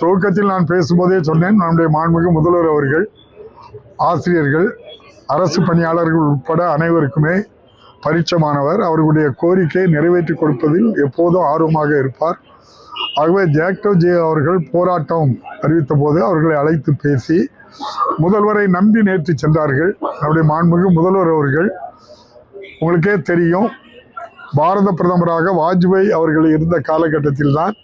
துவக்கத்தில் நான் பேசும்போதே சொன்னேன் நம்முடைய மாண்புமிகு முதல்வர் அவர்கள் ஆசிரியர்கள் அரசு பணியாளர்கள் உட்பட அனைவருக்குமே பரிச்சமானவர் அவர்களுடைய கோரிக்கையை நிறைவேற்றி கொடுப்பதில் எப்போதும் ஆர்வமாக இருப்பார். ஆகவே ஜாக்டோ ஜே அவர்கள் போராட்டம் அறிவித்த போது அவர்களை அழைத்து பேசி முதல்வரை நம்பி நேற்று சென்றார்கள். நம்முடைய மாண்புமிகு முதல்வர் அவர்கள் உங்களுக்கே தெரியும் பாரத பிரதமராக வாஜ்பாய் அவர்கள் இருந்த காலகட்டத்தில் தான்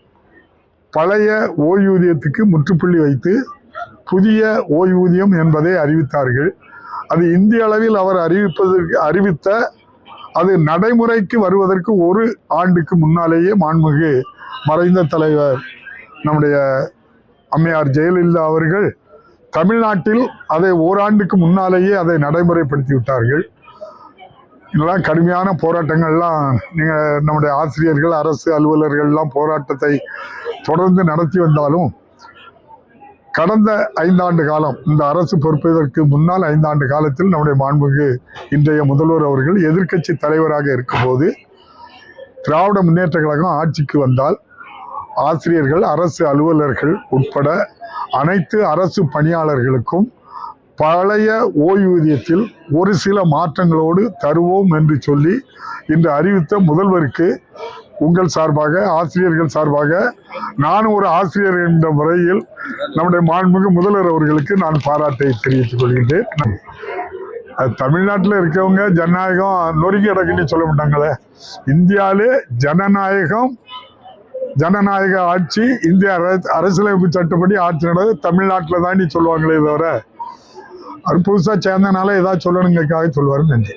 பழைய ஓய்வூதியத்துக்கு முற்றுப்புள்ளி வைத்து புதிய ஓய்வூதியம் என்பதை அறிவித்தார்கள். அது இந்திய அளவில் அவர் அறிவிப்பதற்கு அறிவித்த அது நடைமுறைக்கு வருவதற்கு ஒரு ஆண்டுக்கு முன்னாலேயே மாண்புமிகு மறைந்த தலைவர் நம்முடைய அம்மையார் ஜெயலலிதா அவர்கள் தமிழ்நாட்டில் அதை ஓராண்டுக்கு முன்னாலேயே அதை நடைமுறைப்படுத்தி விட்டார்கள். இதெல்லாம் கடுமையான போராட்டங்கள்லாம் நீங்கள் நம்முடைய ஆசிரியர்கள் அரசு அலுவலர்கள்லாம் போராட்டத்தை தொடர்ந்து நடத்தி வந்தாலும் கடந்த ஐந்தாண்டு காலம் இந்த அரசு பொறுப்பதற்கு முன்னால் ஐந்தாண்டு காலத்தில் நம்முடைய மாண்புக்கு இன்றைய முதல்வர் அவர்கள் எதிர்க்கட்சி தலைவராக இருக்கும்போது திராவிட முன்னேற்ற கழகம் ஆட்சிக்கு வந்தால் ஆசிரியர்கள் அரசு அலுவலர்கள் உட்பட அனைத்து அரசு பணியாளர்களுக்கும் பழைய ஓய்வூதியத்தில் ஒரு சில மாற்றங்களோடு தருவோம் என்று சொல்லி இன்று அறிவித்த முதல்வருக்கு உங்கள் சார்பாக ஆசிரியர்கள் சார்பாக நானும் ஒரு ஆசிரியர் என்ற முறையில் நம்முடைய மாண்புமிகு முதல்வர் அவர்களுக்கு நான் பாராட்டை தெரிவித்துக் கொள்கின்றேன். அது தமிழ்நாட்டில் இருக்கவங்க ஜனநாயகம் நொறுங்கி கிடக்குன்னு சொல்ல மாட்டாங்களே. இந்தியாவிலே ஜனநாயகம் ஜனநாயக ஆட்சி இந்திய அரசு அரசியலமைப்பு சட்டப்படி ஆட்சி நடந்தது தமிழ்நாட்டில் தான் சொல்லுவாங்களே தவிர அது புதுசாக சேர்ந்தனால ஏதாவது சொல்லணுங்கிறதுக்காக சொல்லுவாருன்னு நன்றி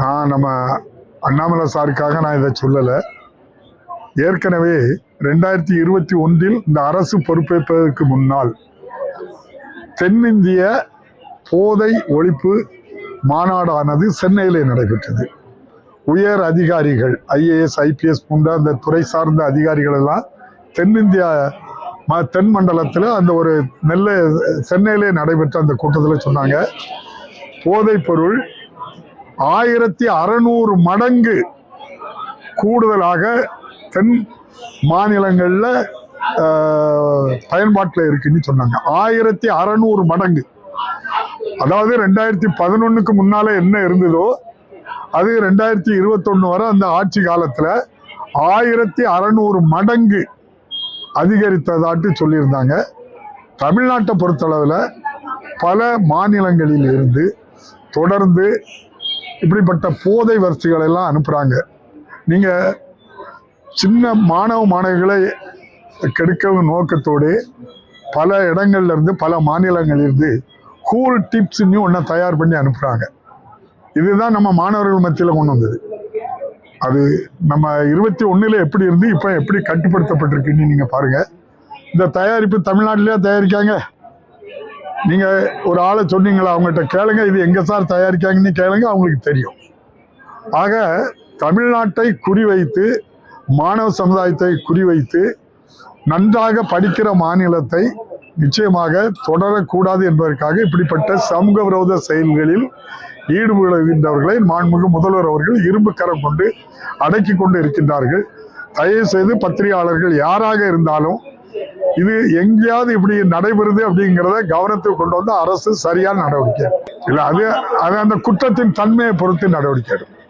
நான் நம்ம அண்ணாமலை சாருக்காக நான் இதை சொல்லலை. ஏற்கனவே ரெண்டாயிரத்தி இருபத்தி ஒன்றில் இந்த அரசு பொறுப்பேற்பதற்கு முன்னால் தென்னிந்திய போதை ஒழிப்பு மாநாடானது சென்னையிலே நடைபெற்றது. உயர் அதிகாரிகள் ஐஏஎஸ் ஐபிஎஸ் போன்ற அந்த துறை சார்ந்த அதிகாரிகள் எல்லாம் தென்னிந்தியா தென் மண்டலத்தில் அந்த ஒரு நெல்லை சென்னையிலே நடைபெற்ற அந்த கூட்டத்தில் சொன்னாங்க. போதைப் பொருள் ஆயிரத்தி அறநூறு மடங்கு கூடுதலாக தென் மாநிலங்களில் பயன்பாட்டில் இருக்குன்னு சொன்னாங்க. ஆயிரத்தி அறநூறு மடங்கு. அதாவது ரெண்டாயிரத்தி பதினொன்னுக்கு முன்னால என்ன இருந்ததோ அது ரெண்டாயிரத்தி இருபத்தொன்னு வரை அந்த ஆட்சி காலத்தில் ஆயிரத்தி அறநூறு மடங்கு அதிகரித்ததாட்டு சொல்லியிருந்தாங்க. தமிழ்நாட்டை பொறுத்தளவில் பல மாநிலங்களில் இருந்து தொடர்ந்து இப்படிப்பட்ட போதை வரிசைகள் எல்லாம் அனுப்புகிறாங்க நீங்கள் சின்ன மாணவ மாணவிகளை கெடுக்கவும் நோக்கத்தோடு பல இடங்கள்லேருந்து பல மாநிலங்களிலிருந்து கூல் டிப்ஸ்ன்னு ஒன்றை தயார் பண்ணி அனுப்புகிறாங்க இதுதான் நம்ம மாணவர்கள் மத்தியில் கொண்டு வந்தது. அது நம்ம இருபத்தி ஒன்றில் எப்படி இருந்து இப்போ எப்படி கட்டுப்படுத்தப்பட்டிருக்குன்னு நீங்கள் பாருங்கள் இந்த தயாரிப்பு தமிழ்நாட்டிலேயே தயாரிக்காங்க? நீங்கள் ஒரு ஆளை சொன்னீங்களா? அவங்ககிட்ட கேளுங்க. இது எங்கே சார் தயாரிக்காங்கன்னு கேளுங்க. அவங்களுக்கு தெரியும். ஆக தமிழ்நாட்டை குறிவைத்து மாணவ சமுதாயத்தை குறிவைத்து நன்றாக படிக்கிற மாநிலத்தை நிச்சயமாக தொடரக்கூடாது என்பதற்காக இப்படிப்பட்ட சமூக விரோத செயல்களில் ஈடுபடுகின்றவர்களை மாண்புமிகு முதல்வர் அவர்கள் இரும்பு கரம் கொண்டு அடக்கி கொண்டு இருக்கின்றார்கள். தயவு செய்து பத்திரிகையாளர்கள் யாராக இருந்தாலும் இது எங்கேயாவது இப்படி நடைபெறுது அப்படிங்கிறத கவனத்துக்கு கொண்டு வந்து அரசு சரியான நடவடிக்கை இல்லை அது அது அந்த குற்றத்தின் தன்மையை பொறுத்து நடவடிக்கை எடுக்கும்.